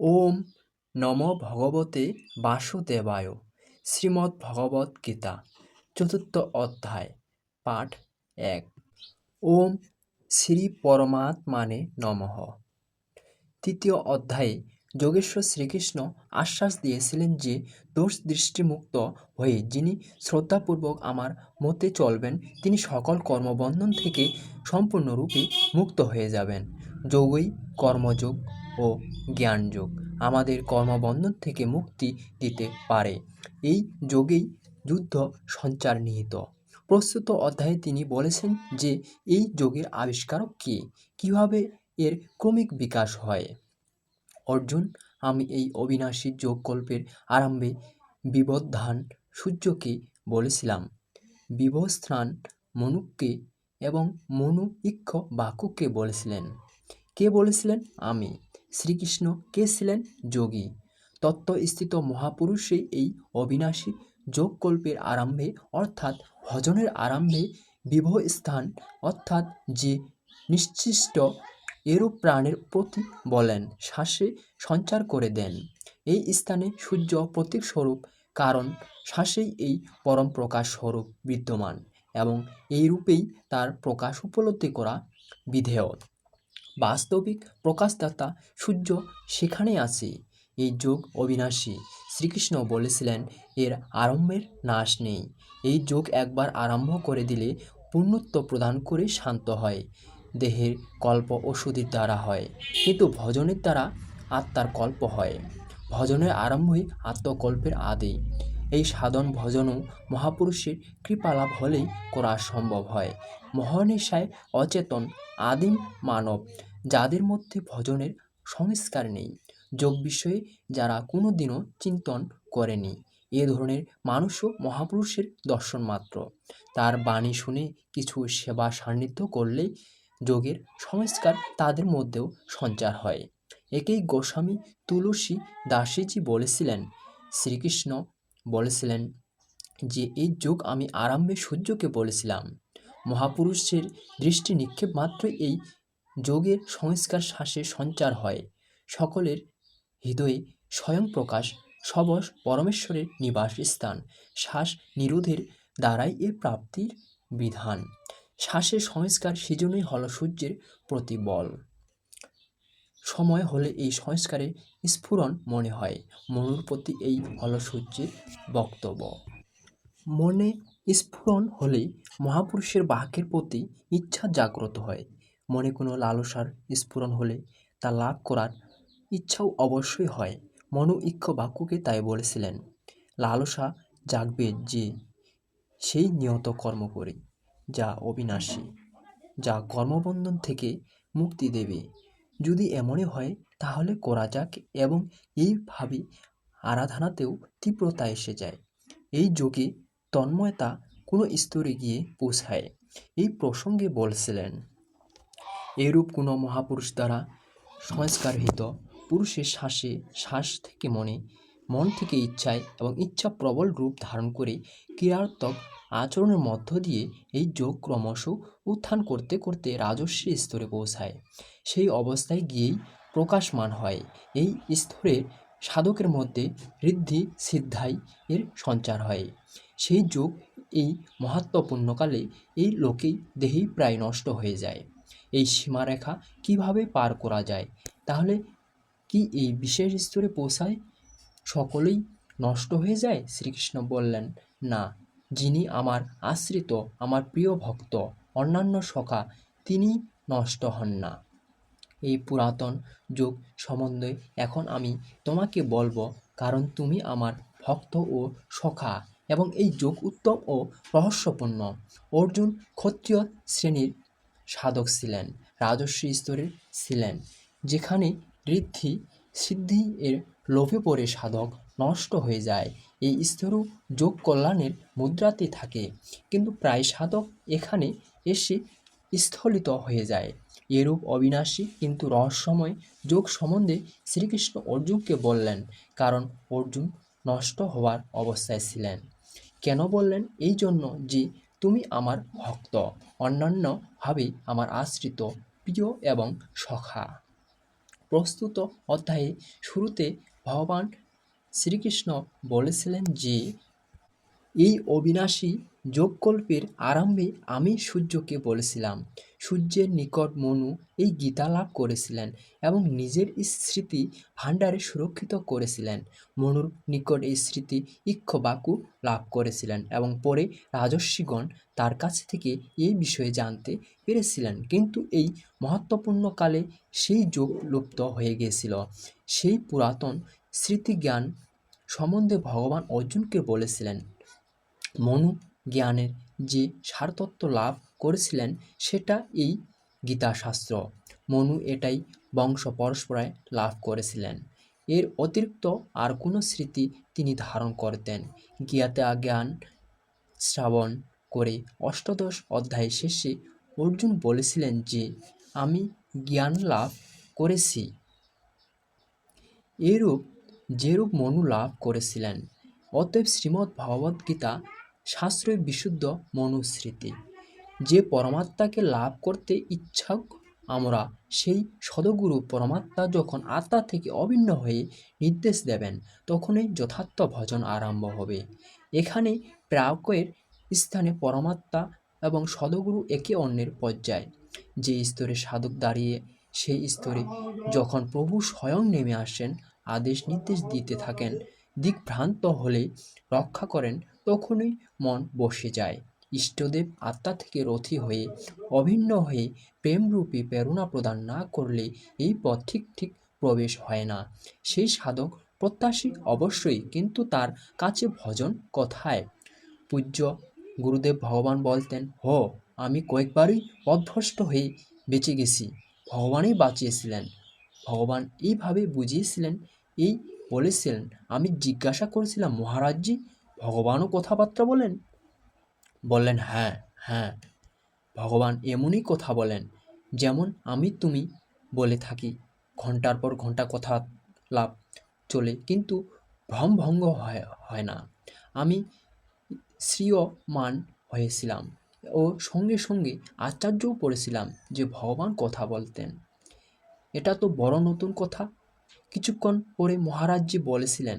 ওম নম ভগবতে বাসুদেবায় শ্রীমদ্ ভগবত গীতা, চতুর্থ অধ্যায়, পাঠ এক। ওম শ্রী পরমাত্মানে নমঃ। তৃতীয় অধ্যায়ে যোগেশ্বর শ্রীকৃষ্ণ আশ্বাস দিয়েছিলেন যে, দোষ দৃষ্টিমুক্ত হয়ে যিনি শ্রদ্ধাপূর্বক আমার মতে চলবেন, তিনি সকল কর্মবন্ধন থেকে সম্পূর্ণরূপে মুক্ত হয়ে যাবেন। যোগই কর্মযোগ ও জ্ঞানযোগ আমাদের কর্মবন্ধন থেকে মুক্তি দিতে পারে। এই যোগেই যুদ্ধ সঞ্চার নিহিত। প্রস্তুত অধ্যায়ে তিনি বলেছেন যে, এই যোগের আবিষ্কারক কে? কীভাবে এর ক্রমিক বিকাশ হয়? অর্জুন, আমি এই অবিনাশী যোগকল্পের আরম্ভে বিবধান সূর্যকে বলেছিলাম। বিবস্থান মনুকে এবং মনু ইক্ষ বাকুকে বলেছিলেন। কে বলেছিলেন? আমি। শ্রীকৃষ্ণ কে ছিলেন? যোগী। তত্ত্বস্থিত মহাপুরুষে এই অবিনাশী যোগকল্পের আরম্ভে, অর্থাৎ ভজনের আরম্ভে বিভহ স্থান অর্থাৎ যে নিশ্চিষ্ট এরূপ প্রাণের প্রতি বলেন, শ্বাসে সঞ্চার করে দেন। এই স্থানে সূর্য প্রতীক স্বরূপ, কারণ শ্বাসেই এই পরম প্রকাশ স্বরূপ বিদ্যমান এবং এই রূপেই তার প্রকাশ উপলব্ধি করা বিধেয়। বাস্তবিক প্রকাশদাতা সূর্য সেখানে আছে। এই যোগ অবিনাশী। শ্রীকৃষ্ণ বলেছিলেন, এর আরম্ভের নাশ নেই। এই যোগ একবার আরম্ভ করে দিলে পূর্ণত্ব প্রদান করে শান্ত হয়। দেহের কল্প ওষুধের দ্বারা হয়। কিন্তু ভজনের দ্বারা আত্মার কল্প হয়। ভজনের আরম্ভই আত্মকল্পের আদি। এই সাধন ভজনও মহাপুরুষের কৃপালাভ হলেই করা সম্ভব হয়। মহানিশায় অচেতন, আদিম মানব যাদের মধ্যে ভজনের সংস্কার নেই, যোগ বিষয়ে যারা কোনো দিনও চিন্তন করেনি, এ ধরনের মানুষও মহাপুরুষের দর্শন মাত্র। তার বাণী শুনে কিছু সেবা সান্নিধ্য করলেই যোগের সংস্কার তাদের মধ্যেও সঞ্চার হয়। একেই গোস্বামী তুলসী দাসীজি বলেছিলেন, শ্রীকৃষ্ণ বলেছিলেন যে, এই যোগ আমি আরম্ভে সূর্যকে বলেছিলাম। মহাপুরুষের দৃষ্টি নিক্ষেপ মাত্রই এই যোগের সংস্কার শ্বাসে সঞ্চার হয়। সকলের হৃদয়ে স্বয়ং প্রকাশ সবস পরমেশ্বরের নিবাস স্থান। শ্বাস নিরোধের দ্বারাই এর প্রাপ্তির বিধান। শ্বাসের সংস্কার সেজন্যই হল সূর্যের প্রতিবল। সময় হলে এই সংস্কারের স্ফুরণ মনে হয়। মনুর প্রতি এই হল সূর্যের বক্তব্য। মনে স্ফুরণ হলে মহাপুরুষের বাক্যের প্রতি ইচ্ছা জাগ্রত হয়। মনে কোনো লালসার স্ফুরণ হলে তা লাভ করার ইচ্ছাও অবশ্যই হয়। মনু ইক্ষ বাক্যকে তাই বলেছিলেন, লালসা জাগবে যে সেই নিয়ত কর্ম করে, যা অবিনাশী, যা কর্মবন্ধন থেকে মুক্তি দেবে। যদি এমনই হয়, তাহলে করা যাক এবং এইভাবে আরাধনাতেও তীব্রতা এসে যায়। এই যোগে তন্ময়তা কোনো স্তরে গিয়ে পৌঁছায়। এই প্রসঙ্গে বলছিলেন, এরূপ কোনো মহাপুরুষ দ্বারা সংস্কারহিত পুরুষের শ্বাসে শ্বাস থেকে মনে, মন থেকে ইচ্ছায় এবং ইচ্ছা প্রবল রূপ ধারণ করে ক্রিয়াত্মক আচরণের মধ্য দিয়ে এই যোগ ক্রমশ উত্থান করতে করতে রাজস্বী স্তরে পৌঁছায়। সেই অবস্থায় গিয়েই প্রকাশমান হয়। এই স্তরের সাধকের মধ্যে ঋদ্ধি, সিদ্ধাই এর সঞ্চার হয়। সেই যোগ এই মহাত্মপূর্ণকালে এই লোকেই দেহেই প্রায় নষ্ট হয়ে যায়। এই সীমারেখা কীভাবে পার করা যায়? তাহলে কি এই বিশেষ স্তরে পৌঁছায়? সকলেই নষ্ট হয়ে যায়? শ্রীকৃষ্ণ বললেন, না। যিনি আমার আশ্রিত, আমার প্রিয় ভক্ত, অন্যান্য সখা, তিনি নষ্ট হন না। এই পুরাতন যুগ সম্বন্ধে এখন আমি তোমাকে বলব, কারণ তুমি আমার ভক্ত ও সখা এবং এই যোগ উত্তম ও রহস্যপূর্ণ। অর্জুন ক্ষত্রিয় শ্রেণির সাধক ছিলেন রাজস্বী স্তরের ছিলেন, যেখানে ঋদ্ধি সিদ্ধি এর লোভে পড়ে সাধক নষ্ট হয়ে যায়। এই স্তরও যোগ কল্যাণের মুদ্রাতে থাকে। কিন্তু প্রায় সাধক এখানে এসে স্থলিত হয়ে যায়। এরূপ অবিনাশী কিন্তু রহস্যময় যোগ সম্বন্ধে শ্রীকৃষ্ণ অর্জুনকে বললেন, কারণ অর্জুন নষ্ট হওয়ার অবস্থায় ছিলেন। কেন বললেন? এই জন্য যে তুমি আমার ভক্ত, অন্যান্যভাবে আমার আশ্রিত, প্রিয় এবং সখা। প্রস্তুত অধ্যায়ে শুরুতে ভগবান শ্রীকৃষ্ণ বলেছিলেন যে, এই অবিনাশী যোগকল্পের আরম্ভে আমি সূর্যকে বলেছিলাম। সূর্যের নিকট মনু এই গীতা লাভ করেছিলেন এবং নিজের স্মৃতি ভাণ্ডারে সুরক্ষিত করেছিলেন। মনুর নিকট এই স্মৃতি ইক্ষবাকু লাভ করেছিলেন এবং পরে রাজস্বীগণ তার কাছ থেকে এই বিষয়ে জানতে পেরেছিলেন। কিন্তু এই মহত্বপূর্ণ কালে সেই যোগ লুপ্ত হয়ে গিয়েছিল। সেই পুরাতন স্মৃতিজ্ঞান সম্বন্ধে ভগবান অর্জুনকে বলেছিলেন, মনু জ্ঞানের যে সারতত্ত্ব লাভ করেছিলেন, সেটা এই গীতাশাস্ত্র। মনু এটাই বংশ পরস্পরায় লাভ করেছিলেন। এর অতিরিক্ত আর কোনো স্মৃতি তিনি ধারণ করতেন। গীতা জ্ঞান শ্রাবণ করে অষ্টাদশ অধ্যায় শেষে অর্জুন বলেছিলেন যে, আমি জ্ঞান লাভ করেছি। এরূপ যেরূপ মনু লাভ করেছিলেন, অতএব শ্রীমদ্ ভগবদ্গীতা শাস্ত্রই বিশুদ্ধ মনুস্মৃতি। যে পরমাত্মাকে লাভ করতে ইচ্ছুক আমরা, সেই সদগুরু পরমাত্মা যখন আত্মা থেকে অভিন্ন হয়ে নির্দেশ দেবেন, তখনই যথার্থ ভজন আরম্ভ হবে। এখানে প্রাকের স্থানে পরমাত্মা এবং সদগুরু একে অন্যের পর্যায়। যে স্তরে সাধক দাঁড়িয়ে, সেই স্তরে যখন প্রভু স্বয়ং নেমে আসেন আদেশ নির্দেশ দিতে থাকেন। দিকভ্রান্ত হলে রক্ষা করেন, তখনই মন বসে যায়। ইষ্টদেব আত্মা থেকে রথি হয়ে অভিন্ন হয়ে প্রেমরূপী প্রেরণা প্রদান না করলে এই পথ ঠিক ঠিক প্রবেশ হয় না। সেই সাধক প্রত্যাশী অবশ্যই, কিন্তু তার কাছে ভজন কথায়। পূজ্য গুরুদেব ভগবান বলতেন, হো, আমি কয়েকবারই পথভ্রষ্ট হয়ে বেঁচে গেছি। ভগবানই বাঁচিয়েছিলেন। ভগবান এইভাবে বুঝিয়েছিলেন, এই বলেছিলেন, আমি জিজ্ঞাসা করেছিলাম, মহারাজজি, ভগবানও কথাবার্তা বলেন? বললেন হ্যাঁ হ্যাঁ ভগবান এমনই কথা বলেন, যেমন আমি তুমি বলে থাকি। ঘণ্টার পর ঘণ্টা কথা লাভ চলে, কিন্তু ভ্রমভঙ্গ হয় হয় না। আমি শ্রীয়মান হয়েছিলাম ও সঙ্গে সঙ্গে আশ্চর্যও পড়েছিলাম যে ভগবান কথা বলতেন। এটা তো বড় নতুন কথা। কিছুক্ষণ পরে মহারাজজি বলেছিলেন,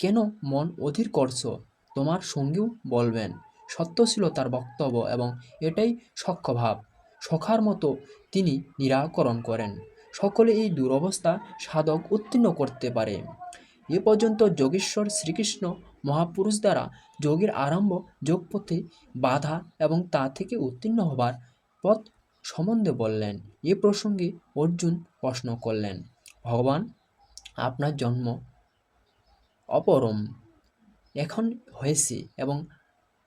কেন মন অধীর করছ? তোমার সঙ্গেও বলবেন। সত্য ছিল তার বক্তব্য এবং এটাই সক্ষভাব সখার মতো তিনি নিরাকরণ করেন। সকলে এই দুরবস্থা সাধক উত্তীর্ণ করতে পারে। এ পর্যন্ত যোগেশ্বর শ্রীকৃষ্ণ মহাপুরুষ দ্বারা যোগের আরম্ভ যোগপথে বাধা এবং তা থেকে উত্তীর্ণ হবার পথ সম্বন্ধে বললেন। এ প্রসঙ্গে অর্জুন প্রশ্ন করলেন, ভগবান, আপনার জন্ম অপরম। এখন হয়েছে এবং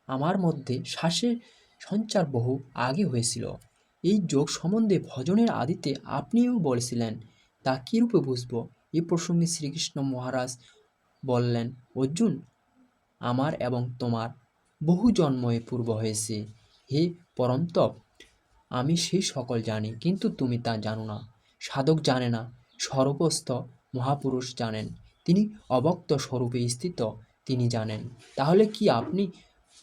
আমার মধ্যে শ্বাসের সঞ্চার বহু আগে হয়েছিল। এই যোগ সম্বন্ধে ভজনের আদিতে আপনিও বলেছিলেন, তা কীরূপে বুঝব? এ প্রসঙ্গে শ্রীকৃষ্ণ মহারাজ বললেন, অর্জুন, আমার এবং তোমার বহু জন্মে পূর্ব হয়েছে। হে পরমতপ আমি সেই সকল জানি, কিন্তু তুমি তা জানো না। সাধক জানে না, সর্বস্থ মহাপুরুষ জানেন। তিনি অবক্ত স্বরূপে স্থিত, তিনি জানেন। তাহলে কি আপনি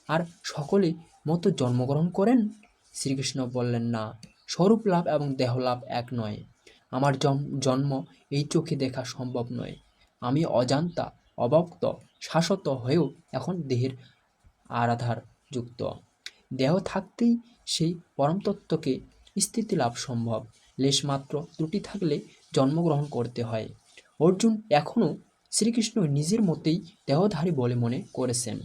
আর সকলে মতো জন্মগ্রহণ করেন? শ্রীকৃষ্ণ বললেন, না, স্বরূপ লাভ এবং দেহলাভ এক নয়। আমার জন্ম জন্ম এই চোখে দেখা সম্ভব নয়। আমি অজান্তা অবক্ত শাশ্বত হয়েও এখন দেহের আরাধার যুক্ত দেহ থাকতেই সেই পরমতত্ত্বকে স্থিতি লাভ সম্ভব। লেশমাত্র ত্রুটি থাকলে জন্মগ্রহণ করতে হয়। অর্জুন এখনও শ্রীকৃষ্ণ নিজের মতেই দেহধারী বলে মনে করেছেন।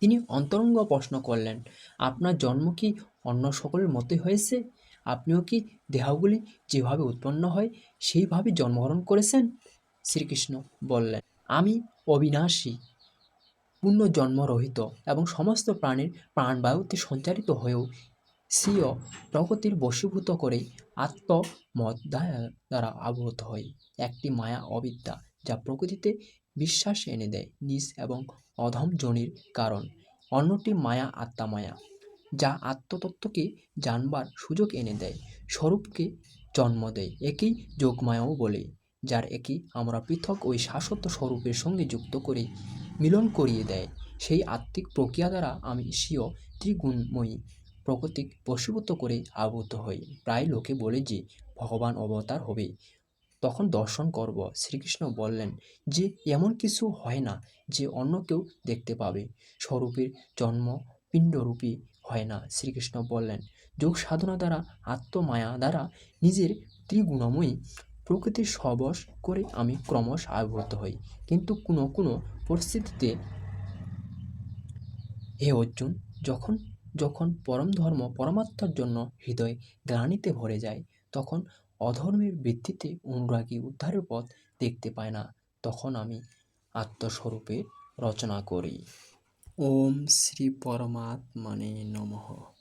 তিনি অন্তরঙ্গ প্রশ্ন করলেন, আপনার জন্ম কি অন্য সকলের মতোই হয়েছে? আপনিও কি দেহগুলি যেভাবে উৎপন্ন হয় সেইভাবে জন্মগ্রহণ করেছেন? শ্রীকৃষ্ণ বললেন, আমি অবিনাশী পূর্ণ জন্মরহিত এবং সমস্ত প্রাণীর প্রাণবায়ুতে সঞ্চারিত হয়েও স্বীয় প্রগতির বশীভূত করে আত্মমত দ্বারা আবদ্ধ হয় একটি মায়া অবিদ্যা যা প্রকৃতিতে বিশ্বাস এনে দেয় নিজ এবং অধম জনির কারণ। অন্যটি মায়া আত্মামায়া যা আত্মতত্ত্বকে জানবার সুযোগ এনে দেয়, স্বরূপকে জন্ম দেয়। একেই যোগমায়াও বলে, যার একে আমরা পৃথক ওই শাশ্বত স্বরূপের সঙ্গে যুক্ত করে মিলন করিয়ে দেয়, সেই আত্মিক প্রক্রিয়া দ্বারা আমি স্বীয় ত্রিগুণময়ী প্রকৃতিক বশীভূত করে আবদ্ধ হই। প্রায় লোকে বলে যে, ভগবান অবতার হবে। তখন দর্শন করব। শ্রীকৃষ্ণ বললেন যে, এমন কিছু হয় না যে অন্য কেউ দেখতে পাবে। স্বরূপের জন্ম পিণ্ডরূপী হয় না। শ্রীকৃষ্ণ বললেন, যোগ সাধনা দ্বারা, আত্মমায়া দ্বারা নিজের ত্রিগুণময়ী প্রকৃতির সবস করে আমি ক্রমশ আবির্ভূত হই। কিন্তু কোনো কোনো পরিস্থিতিতে হে অর্জুন, যখন যখন পরম ধর্ম পরমাত্মার জন্য হৃদয় গ্লানিতে ভরে যায়, তখন অধর্মের ভিত্তিতে অনুরাগী উদ্ধারের পথ দেখতে পায় না। তখন আমি আত্মস্বরূপে রচনা করি। ওম শ্রী পরমাত্মানে নমঃ।